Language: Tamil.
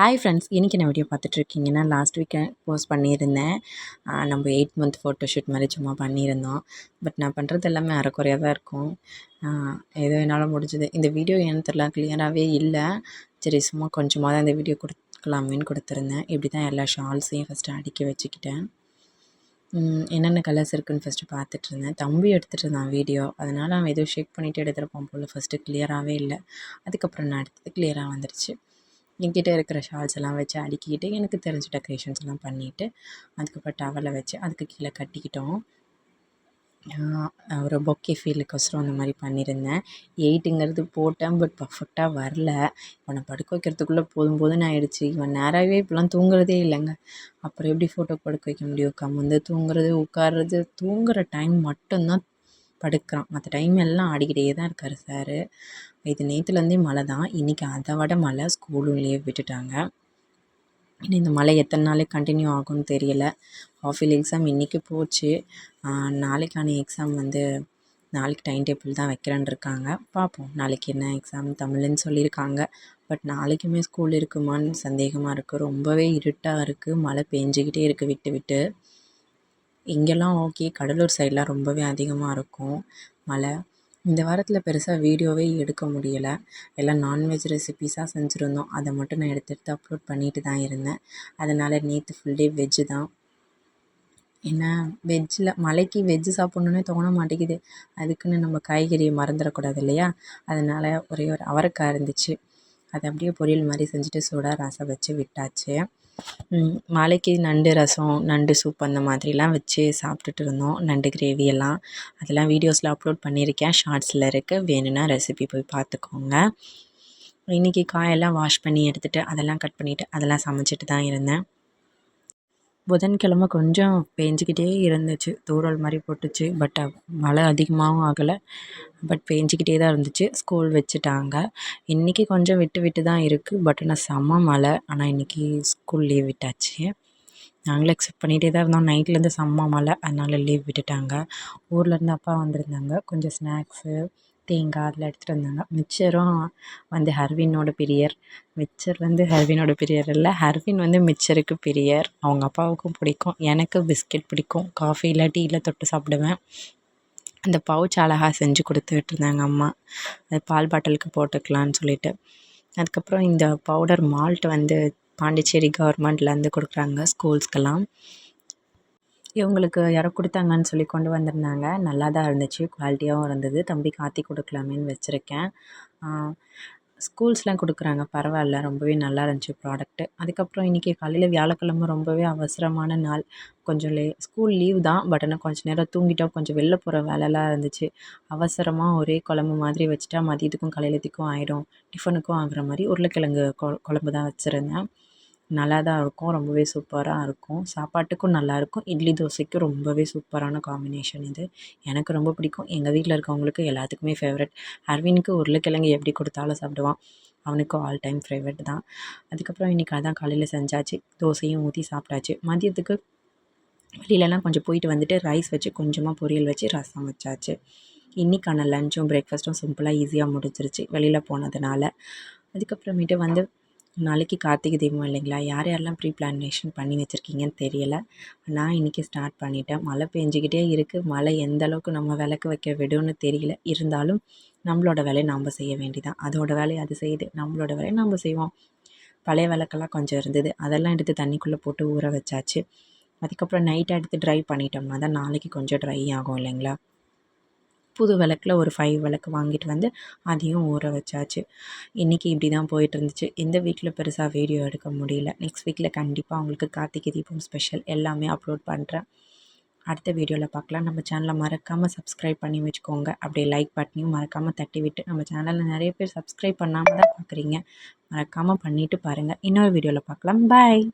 ஹாய் ஃப்ரெண்ட்ஸ் இன்றைக்கி நான் வீடியோ பார்த்துட்ருக்கீங்கன்னா லாஸ்ட் வீக் போஸ்ட் பண்ணியிருந்தேன். நம்ம எயிட் மந்த் ஃபோட்டோ ஷூட் மாதிரி சும்மா பண்ணியிருந்தோம். பட் நான் பண்ணுறது எல்லாமே அரைக்குறையாக தான் இருக்கும். எது என்னால் முடிஞ்சது. இந்த வீடியோ ஏன்னு தெரில கிளியராகவே இல்லை. சரி சும்மா கொஞ்சமாக தான் இந்த வீடியோ கொடுக்கலாமேன்னு கொடுத்துருந்தேன். இப்படி தான் எல்லா ஷால்ஸையும் ஃபஸ்ட்டு அடுக்கி வச்சுக்கிட்டேன். என்னென்ன கலர்ஸ் இருக்குதுன்னு ஃபஸ்ட்டு பார்த்துட்டு இருந்தேன் தம்பி எடுத்துகிட்டு இருந்தான் வீடியோ. அதனால் அவன் ஏதோ ஷேக் பண்ணிவிட்டு எடுத்துருப்பான் போல் ஃபஸ்ட்டு கிளியராகவே இல்லை. அதுக்கப்புறம் நான் எடுத்தது கிளியராக வந்துடுச்சு என்கிட்ட இருக்கிற ஷால்ஸ் எல்லாம் வச்சு அடுக்கிக்கிட்டு எனக்கு தெரிஞ்ச டெக்கரேஷன்ஸ் எல்லாம் பண்ணிவிட்டு அதுக்கப்புறம் டவலை வச்சு அதுக்கு கீழே கட்டிக்கிட்டோம். ஒரு பொக்கே ஃபீலுக்கொசரம் அந்த மாதிரி பண்ணியிருந்தேன். எயிட்டுங்கிறது போட்டேன் பட் பர்ஃபெக்டாக வரல. இவனை படுக்க வைக்கிறதுக்குள்ளே போதும் போதும் ஆயிடுச்சு. இவன் நேராகவே இப்போலாம் தூங்குறதே இல்லைங்க. அப்புறம் எப்படி ஃபோட்டோ படுக்க வைக்க முடியும்? கம்முந்து தூங்குறது உட்கார்றது தூங்குகிற டைம் மட்டும்தான் படுக்கிறான். மற்ற டைம் எல்லாம் ஆடிக்கிட்டே தான் இருக்கார் சார் இது நேற்றுலேருந்தே மழை தான். இன்றைக்கி அதை விட மழை ஸ்கூலும் லீவ் விட்டுட்டாங்க. இனி இந்த மழை எத்தனை நாளைக்கு கண்டினியூ ஆகும்னு தெரியல. ஹாஃப் இயர்லி எக்ஸாம் இன்றைக்கி போச்சு நாளைக்கான எக்ஸாம் வந்து நாளைக்கு டைம் டேபிள் தான் வைக்கிறேன்னு இருக்காங்க. பார்ப்போம். நாளைக்கு என்ன எக்ஸாம் தமிழ்னு சொல்லியிருக்காங்க. பட் நாளைக்குமே ஸ்கூல் இருக்குமான்னு சந்தேகமாக இருக்குது ரொம்பவே இருட்டாக இருக்குது மழை பெஞ்சிக்கிட்டே இருக்குது விட்டு விட்டு. இங்கெல்லாம் ஓகே. கடலூர் சைடெலாம் ரொம்பவே அதிகமாக இருக்கும். மழை. இந்த வாரத்தில் பெருசாக வீடியோவே எடுக்க முடியலை. எல்லாம் நான்வெஜ் ரெசிபீஸாக செஞ்சுருந்தோம். அதை மட்டும் நான் எடுத்து எடுத்து அப்லோட் பண்ணிட்டு தான் இருந்தேன். அதனால் நேற்று ஃபுல் டே வெஜ்ஜு தான். என்ன வெஜ்ஜில் மழைக்கு வெஜ்ஜு சாப்பிட்ணுன்னே தோண மாட்டேங்குது. அதுக்குன்னு நம்ம காய்கறியை மறந்துடக்கூடாது இல்லையா? அதனால் ஒரே ஒரு அவரைக்காய் இருந்துச்சு. அதை அப்படியே பொரியல் மாதிரி செஞ்சுட்டு சூடாக ரசம் வச்சு விட்டாச்சு. மாலைக்கு நண்டு ரசம் நண்டு சூப் அந்த மாதிரிலாம் வச்சு சாப்பிட்டுட்டு இருந்தோம். நண்டு கிரேவி எல்லாம். அதெல்லாம் வீடியோஸில் அப்லோட் பண்ணியிருக்கேன். ஷார்ட்ஸில் இருக்குது வேணும்னா ரெசிபி போய் பார்த்துக்கோங்க. இன்றைக்கி காயெல்லாம் வாஷ் பண்ணி எடுத்துகிட்டு அதெல்லாம் கட் பண்ணிவிட்டு அதெல்லாம் சமைச்சிட்டு தான் இருந்தேன். புதன்கிழம கொஞ்சம் பேஞ்சிக்கிட்டே இருந்துச்சு. தூறல் மாதிரி போட்டுச்சு. பட் மழை அதிகமாகவும் ஆகலை. பட் பேஞ்சிக்கிட்டே தான் இருந்துச்சு. ஸ்கூல் வச்சுட்டாங்க. இன்றைக்கி கொஞ்சம் விட்டு விட்டு தான் இருக்குது பட் ஆனால் செம்ம மழை. ஆனால் இன்றைக்கி ஸ்கூல் லீவ் விட்டாச்சு. நாங்களும் எக்ஸப்ட் பண்ணிகிட்டே தான் இருந்தோம். நைட்லேருந்து செம்ம மழை. அதனால் லீவ் விட்டுட்டாங்க. ஊர்லேருந்து அப்பா வந்திருந்தாங்க. கொஞ்சம் ஸ்நாக்ஸு தேங்காய் அதில் எடுத்துகிட்டு வந்தாங்க. மிச்சரும் வந்து ஹர்வினோட பிரியர். மிச்சர் வந்து ஹர்வினோட பிரியர் இல்லை. ஹர்வின் வந்து மிச்சருக்கு பிரியர். அவங்க அப்பாவுக்கும் பிடிக்கும். எனக்கு பிஸ்கெட் பிடிக்கும். காஃபியில் டீயில் தொட்டு சாப்பிடுவேன். அந்த பவுச் அழகாக செஞ்சு கொடுத்து இருந்தாங்க அம்மா. அது பால் பாட்டிலுக்கு போட்டுக்கலான்னு சொல்லிட்டு. அதுக்கப்புறம் இந்த பவுடர் மால்ட் வந்து பாண்டிச்சேரி கவர்மெண்ட்லேருந்து கொடுக்குறாங்க ஸ்கூல்ஸ்க்கெல்லாம். இவங்களுக்கு யாரோ கொடுத்தாங்கன்னு சொல்லி கொண்டு வந்திருந்தாங்க. நல்லா தான் இருந்துச்சு. குவாலிட்டியாகவும் இருந்தது. தம்பி காத்தி கொடுக்கலாமேன்னு வச்சுருக்கேன். ஸ்கூல்ஸ்லாம் கொடுக்குறாங்க. பரவாயில்ல. ரொம்பவே நல்லா இருந்துச்சு ப்ராடக்ட்டு அதுக்கப்புறம் இன்றைக்கி காலையில் வியாழக்கிழமை ரொம்பவே அவசரமான நாள். கொஞ்சம் லே ஸ்கூல் லீவ் தான். பட் ஆனால் கொஞ்சம் நேரம் தூங்கிட்டோம். கொஞ்சம் வெளில போகிற வேலைலாம் இருந்துச்சு. அவசரமாக ஒரே குழம்பு மாதிரி வச்சுட்டா மதியத்துக்கும் காலையிலத்துக்கும் ஆகிடும் டிஃபனுக்கும் ஆகிற மாதிரி உருளைக்கிழங்கு கொ குழம்பு தான் வச்சுருந்தேன். நல்லா தான் இருக்கும் ரொம்பவே சூப்பராக இருக்கும். சாப்பாட்டுக்கும் நல்லாயிருக்கும் இட்லி தோசைக்கும் ரொம்பவே சூப்பரான காம்பினேஷன் இது. எனக்கு ரொம்ப பிடிக்கும். எங்கள் வீட்டில் இருக்கவங்களுக்கு எல்லாத்துக்குமே ஃபேவரட் அரவினுக்கு உருளைக்கிழங்கு எப்படி கொடுத்தாலும் சாப்பிடுவான். அவனுக்கும் ஆல் டைம் ஃபேவரட் தான். அதுக்கப்புறம் இன்றைக்கி அதான் காலையில் செஞ்சாச்சு. தோசையும் ஊற்றி சாப்பிட்டாச்சு. மதியத்துக்கு வெளியிலலாம் கொஞ்சம் போயிட்டு வந்துட்டு ரைஸ் வச்சு கொஞ்சமாக பொரியல் வச்சு ரசம் வச்சாச்சு. இன்றைக்கான லஞ்சும் பிரேக்ஃபாஸ்ட்டும் சிம்பிளாக ஈஸியாக முடிஞ்சிருச்சு. வெளியில் போனதுனால. அதுக்கப்புறமேட்டு வந்து நாளைக்கு கார்த்திகை தீபம் இல்லைங்களா? யார் யாரெல்லாம் ப்ரீ பிளானேஷன் பண்ணி வச்சுருக்கீங்கன்னு தெரியலை. நான் இன்றைக்கி ஸ்டார்ட் பண்ணிட்டேன். மழை பெஞ்சிக்கிட்டே இருக்குது மழை எந்த அளவுக்கு நம்ம விளக்கு வைக்க விடும்னு தெரியல. இருந்தாலும் நம்மளோட வேலையை நாம் செய்ய வேண்டிதான். அதோட வேலையை அது செய்யுது. நம்மளோட வேலையை நம்ம செய்வோம். பழைய விளக்கெல்லாம் கொஞ்சம் இருந்தது. அதெல்லாம் எடுத்து தண்ணிக்குள்ளே போட்டு ஊற வச்சாச்சு. அதுக்கப்புறம் நைட்டாக எடுத்து ட்ரை பண்ணிட்டோம்னா தான் நாளைக்கு கொஞ்சம் ட்ரை ஆகும் இல்லைங்களா? புது விளக்கில் ஒரு ஃபைவ் விளக்கு வாங்கிட்டு வந்து அதையும் ஊற வச்சாச்சு. இன்றைக்கி இப்படி தான் போயிட்டு இருந்துச்சு எந்த வீட்டில் பெருசாக வீடியோ எடுக்க முடியல. நெக்ஸ்ட் வீக்கில் கண்டிப்பாக உங்களுக்கு கார்த்திகை தீபம் ஸ்பெஷல் எல்லாமே அப்லோட் பண்ணுறேன் அடுத்த வீடியோவில் பார்க்கலாம். நம்ம சேனலை மறக்காமல் சப்ஸ்கிரைப் பண்ணி வச்சுக்கோங்க. அப்படியே லைக் பட்டனையும் மறக்காமல் தட்டி விட்டு நம்ம சேனலில் நிறைய பேர் சப்ஸ்கிரைப் பண்ணாமல் தான் பார்க்குறீங்க. மறக்காமல் பண்ணிவிட்டு பாருங்கள் இன்னொரு வீடியோவில் பார்க்கலாம். பாய்